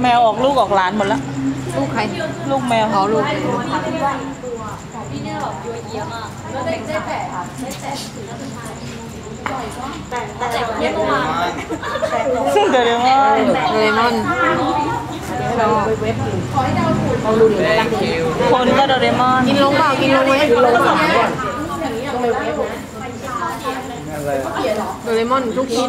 แมวออกลูกออกหลานหมดแล้ว ลูกใครลูกแมวอ๋อลูกเดเรมอนโดเรมอนชอบคนก็โดเรมอนกินลงเปล่ากินลงไหมกินลงโดเรมอนทุกชิ้น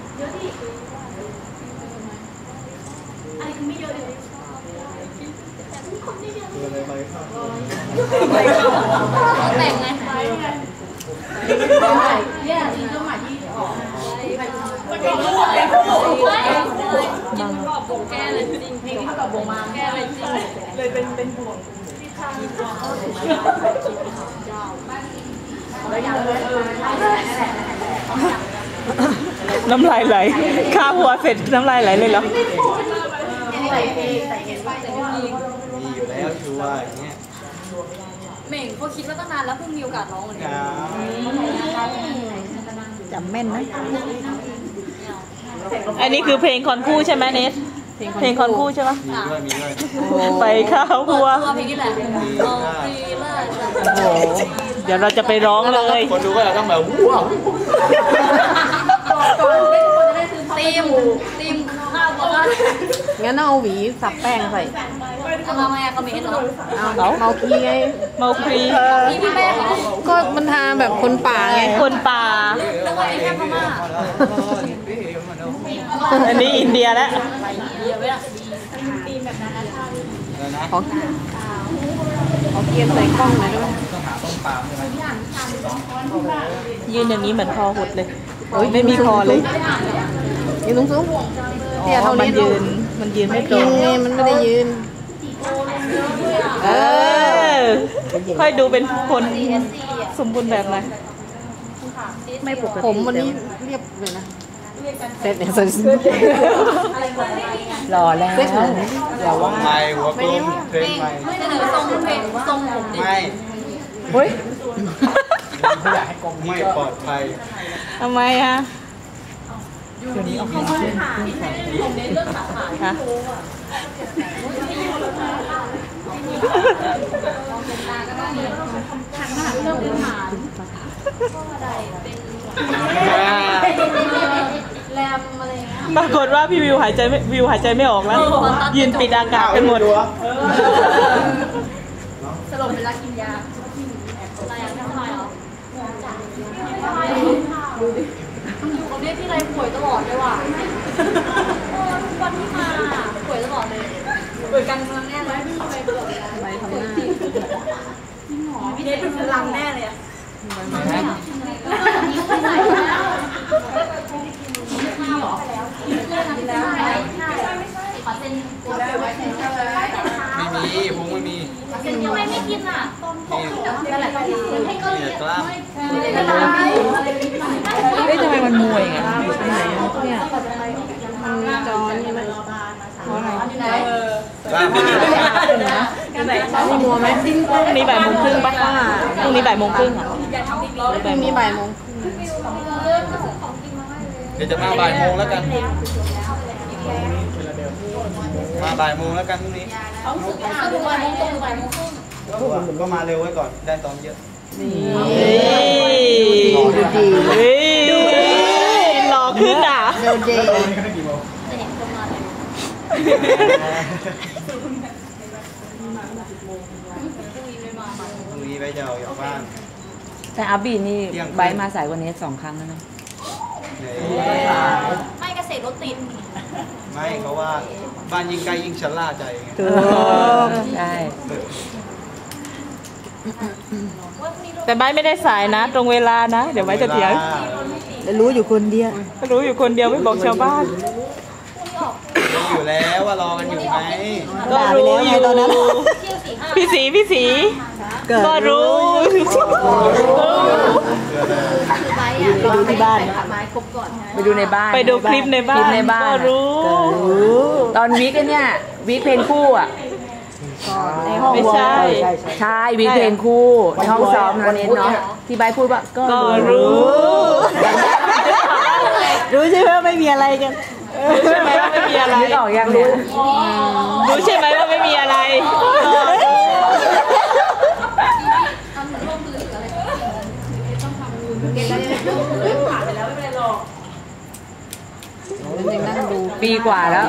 ข้าว หัวเสร็จน้ำลายไหลเลยเหรอมีอยู่แล้วชัวร์อย่างเงี้ยเหม่งเขาคิดว่าตั้งนานแล้วเพิ่งมีโอกาสร้องวันนี้จำแม่นนะ อันนี้คือเพลงคอนคู่ใช่ไหมเนสเพลงคอนคู่ใช่ไหมมีด้วยมีด้วยไปข้าวหัวตัวเพลงนี้แหละเอาปีละโอ้โหเดี๋ยวเราจะไปร้องเลย คนดูก็จะต้องแบบว้าว ตีมตีมข้าวบอกว่างั้นเอาหวีสับแป้งใส่ เอามาแม่คอมเมนต์เหรอเอาเมาคีไง เมาครีพี่พี่แม่เหรอก็มันทาแบบคนป่าไง คนป่า แล้วก็มีแค่พม่าอันนี้อินเดียแล้วเดี๋ยวไว้ละขอขอเกียร์ใส่กล้องหน่อยด้วยยืนอย่างนี้เหมือนคอหดเลยโอ้ยไม่มีคอเลยยืนสูงสูงๆเนี่ยเท่ามันี้นยืน มันยืนไม่ตรยืงนไงมันไม่ได้ยืน เออ ค่อยดูเป็นคนสมบูรณ์แบบหน่อยไม่ปกติผมวันนี้เรียบเลยนะเสร็จเนี่ยเสร็จหล่อแล้วเสร็จเลยอย่าว่าไม่หัวกลมเทรนใหม่เสนอทรงเพลงทรงผมดิไม่เฮ้ย ไม่ปลอดภัยทำไมอะฮะแรมอะไรเงี้ยปรากฏว่าพี่วิวหายใจไม่วิวหายใจไม่ออกแล้ว ยืนปิดอากาศกันหมดสลบเวลากินยา อะไรอะทำไมเหรออยู่กับเนี่ยพี่ไรป่วยตลอดเลยว่ะเออทุกวันที่มาป่วยตลอดเลยป่วยกันกำลังแน่เลยไม่มีใครป่วยอะไรทำหน้าพี่เดชเป็นพลังแน่เลยอะขอเซ็น ไม่มีพุงไม่มี เซ็นทำไมไม่กินอะ นี่ นั่นแหละให้เขา เนี่ยกล้าม เฮ้ยทำไมมันมวยอะอยู่ตรงไหนอะ เนี่ยมันมีจอนี่ไหม เพราะอะไรกล้ามมีมัวไหมพรุ่งนี้บ่ายโมงครึ่งปะพรุ่งนี้บ่ายโมงครึ่งอะพรุ่งนี้บ่ายโมงเดี๋ยวจะมาบ่ายโมงแล้วกัน มาบ่ายโมงแล้วกันพรุ่งนี้ดูบ่ายโมงตรงบ่ายโมงครึ่งก็มาเร็วไว้ก่อน ได้ตอนเยอะเฮ้ยดูดีเฮ้ยหล่อขึ้นอะดูดีจะเห็นคนมาเลย พรุ่งนี้ไม่มาพรุ่งนี้ไปจะออกจากบ้าน แต่อาบีนี่เที่ยงคืนใบร์ทมาสายกวันนี้สองครั้งแล้วนะไหนไม่เกษตรรถติดไม่เขาว่าบ้านยิ่งใกล้ยิ่งชะล่าใจไงถูกใช่แต่ใบไม่ได้สายนะ ตรงเวลานะ เดี๋ยวใบจะเถียงแล้วรู้อยู่คนเดียว รู้อยู่คนเดียวไม่บอกชาวบ้านรู้อยู่ แล้วว่ารอกันอยู่ไหมก็รู้อยู่ด่าไปแล้วไงตอนนั้นเที่ยวสี่ห้าพี่สีพี่สีก็รู้เพื่ออะไรคือไปอะไปดูที่บ้านขับไม้ครบก่อนไปดูในบ้าน ไปดูคลิปในบ้าคลินปในบ้านก็รู้ ตอนวิกไอ้เนี่ยวิกเพลงคู่อะไม่ใช่ใช่วิกเพลงคู่ในห้องซ้อมนะเน้นเนาะที่ใบร์ทพูดว่าก็ก็รู้ รู้ใช่ไหมว่าไม่มีอะไรกัน รู้ใช่ไหมว่าไม่มีอะไรนึกออกยังเนี่ยรู้ใช่ไหมว่าไม่มีอะไรก็รู้ยังนั่งดูปีกว่าแล้ว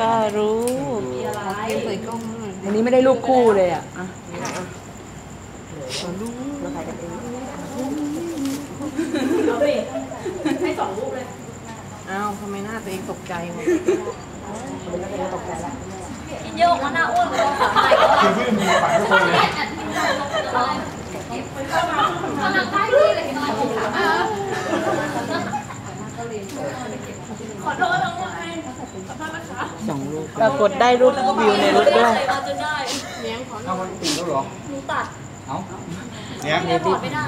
ก็รู้เปิดกล้องหน่อยวันนี้ไม่ได้รูปคู่เลยอะ อะอ้าวทำไมหน้าตัวเองตกใจวะกินเยอะออกมาหน้าอ้วนเลยขาใหม่ก็กำลังได้ที่เลยกินอะไรผมถามขอโทษนะว่าไงสองรูปปรากฏได้รูปวิวในรถด้วยใส่มาจนได้เอามันติดแล้วเหรอหนูตัด เอ้าเนี่ยไม่ถอดไม่ได้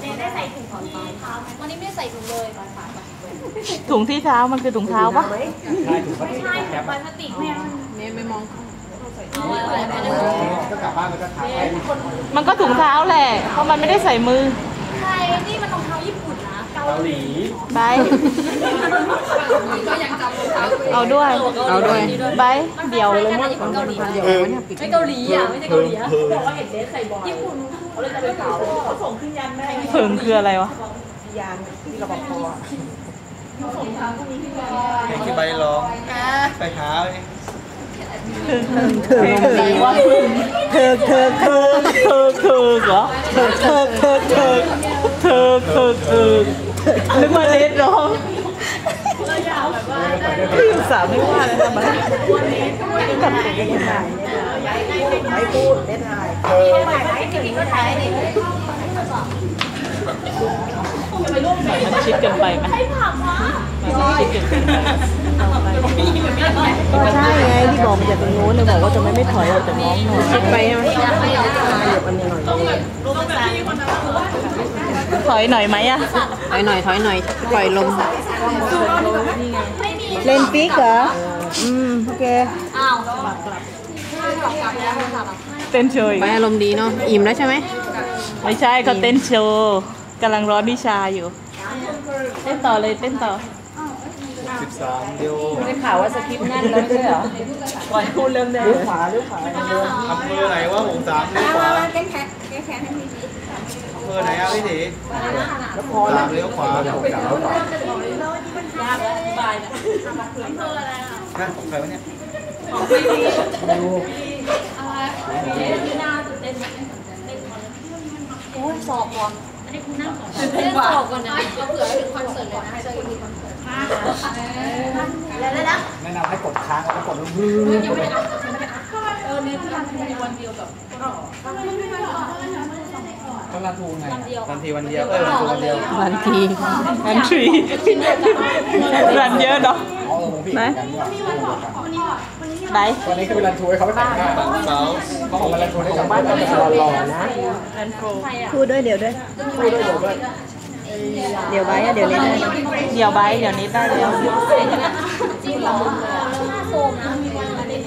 เจ๊ได้ใส่ถุงที่เท้าไหมวันนี้ไม่ได้ใส่ถุงเลยถุงที่เท้ามันคือถุงเท้าปะไม่ใช่ถุงใบพลาสติกแม่เนี่ยไม่มองเอาอะไรไปเลยก็กลับบ้านแล้วก็ถ่ายมันก็ถุงเท้าแหละ เพราะมันไม่ได้ใส่มือ ใช่นี่มันรองเท้าญี่ปุ่นนะเกาเกาหหลีลีไป ก็ยังจำรองเท้าเอาด้วยเอาด้วย ไปเดี๋ยวเลยมั้งญี่ปุ่นเกาหลีเดี๋ยวมันเนี่ยปิดไม่เกาหลีอะไม่ใช่เกาหลีอะบอกว่าเห็นเดสใส่บอลญี่ปุ่นเผิงคืออะไรวะยานที่เราบอกพอเพลงที่ใบร้องไปหาเลยเธอเธอเธอเธอเธอเธอเหรอเธอเธอเธอเธอเธอเธอเธอนึกว่าเลดร้องพี่อุตส่าห์ไม่ว่าเลยทำไมไม่พูดเล่นไทยมันชิดเกินไปไหมมันชิดเกินไปก็ใช่ไงที่บอกมาจากตรงโน้นเลยบอกว่าจะไม่ไม่ถอยออกจากน้องหน่อยชิดไปใช่ไหมเดี๋ยวมันยังหน่อยถอยหน่อยไหมอะถอยหน่อยถอยหน่อยปล่อยลมเล่นฟิกเหรอ อืม โอเคอ้าวกลับ เต้นโชว์อีกไปอารมณ์ดีเนาะอิ่มแล้วใช่ไหมไม่ใช่เขาเต้นโชว์กำลังร้อนวิชาอยู่ เต้นต่อเลยเต้นต่อสิบสามเดียวได้ข่าวว่าสคริปต์แน่นแล้วไม่ใช่เหรอก่อนพูดเริ่มได้เลยขวาหรือขวาอำเภอไหนว่าผมสามเลี้ยวขวาอำเภอไหนอะพี่ถีสามเลี้ยวขวานะของใครวะเนี่ย โอ้ยสอบก่อนอันนี้คุณนั่งก่อนเล่นสอบก่อนนะเราเผื่อถึงคอนเสิร์ตเลยนะเจออีกคนแล้วแล้วแนะนำให้กดค้างแล้วกดลงวันเดียววันทีวันเดียวเออวันทีวันเดียววันทีรันทรีรันเยอะเนาะ ไหนไหนวันนี้คือรันทัวร์ให้เขาไปแต่งหน้าวันเสาร์เขาบอกว่ารันทัวร์ให้กับบ้านเราจะรอๆนะรันโฟพูดด้วยเดี๋ยวด้วยเดี๋ยวไว้อะเดี๋ยวเล่นได้เดี๋ยวไบร์ทเดี๋ยวนี้ได้แล้วจริงเหรอหน้าโซมนะมีวันอะไรใน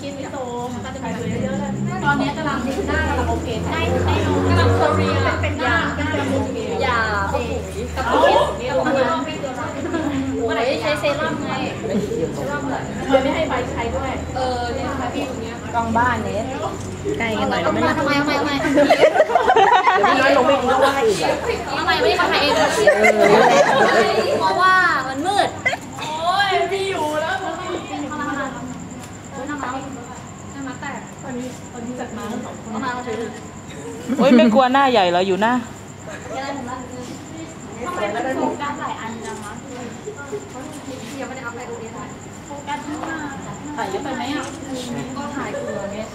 คิดไม่โซมก็จะมีเยอะๆตอนนี้กำลังหน้ากำลังโอเคได้ได้ ยไม่ให้ใบใช้ด้วย เออเนี่ยค่ะพี่คนนี้กล้องบ้านเน้นใกล้กันหน่อยได้ไหมล่ะทำไมทำไมทำไมพี่น้อยลงไม่ดีก็ว่าอีกอะทำไมไม่ได้ทำเองเพราะว่ามันมืด โอ้ยพี่อยู่แล้วทำไมทำไมเอามาเอาถือโอ้ยไม่กลัวหน้าใหญ่เหรออยู่หน้าอะไรผมละทำไมมันโฟกัสหลายอันจังวะยังไม่ได้อัพไลน์ดูดีถ่าย โฟกัสข้างหน้าถ่ายเยอะไปไหมอะก็ถ่ายคืออย่างเงี้ย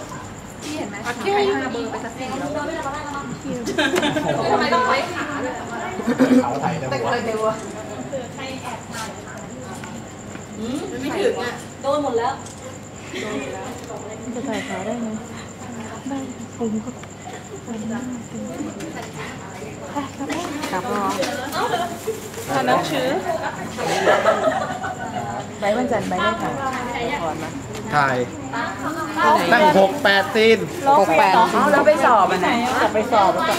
พี่เห็นไหมถ่ายห้าเบอร์ไปสักสี่แล้วเดินไม่ได้มาได้แล้วมั้งทำไมต้องไว้ขาด้วยเขาไทยนะหัวไม่ถึงอะโดนหมดแล้วจะถ่ายขาได้ไหมได้ปุ่มก็ ครับพ่อถ้านับชื่อใบวันจันทร์ใบได้ค่ะก่อนมาถ่ายตั้งหกแปดซีนหกแปดเอาแล้วไปสอบอะนะไปสอบแล้วก็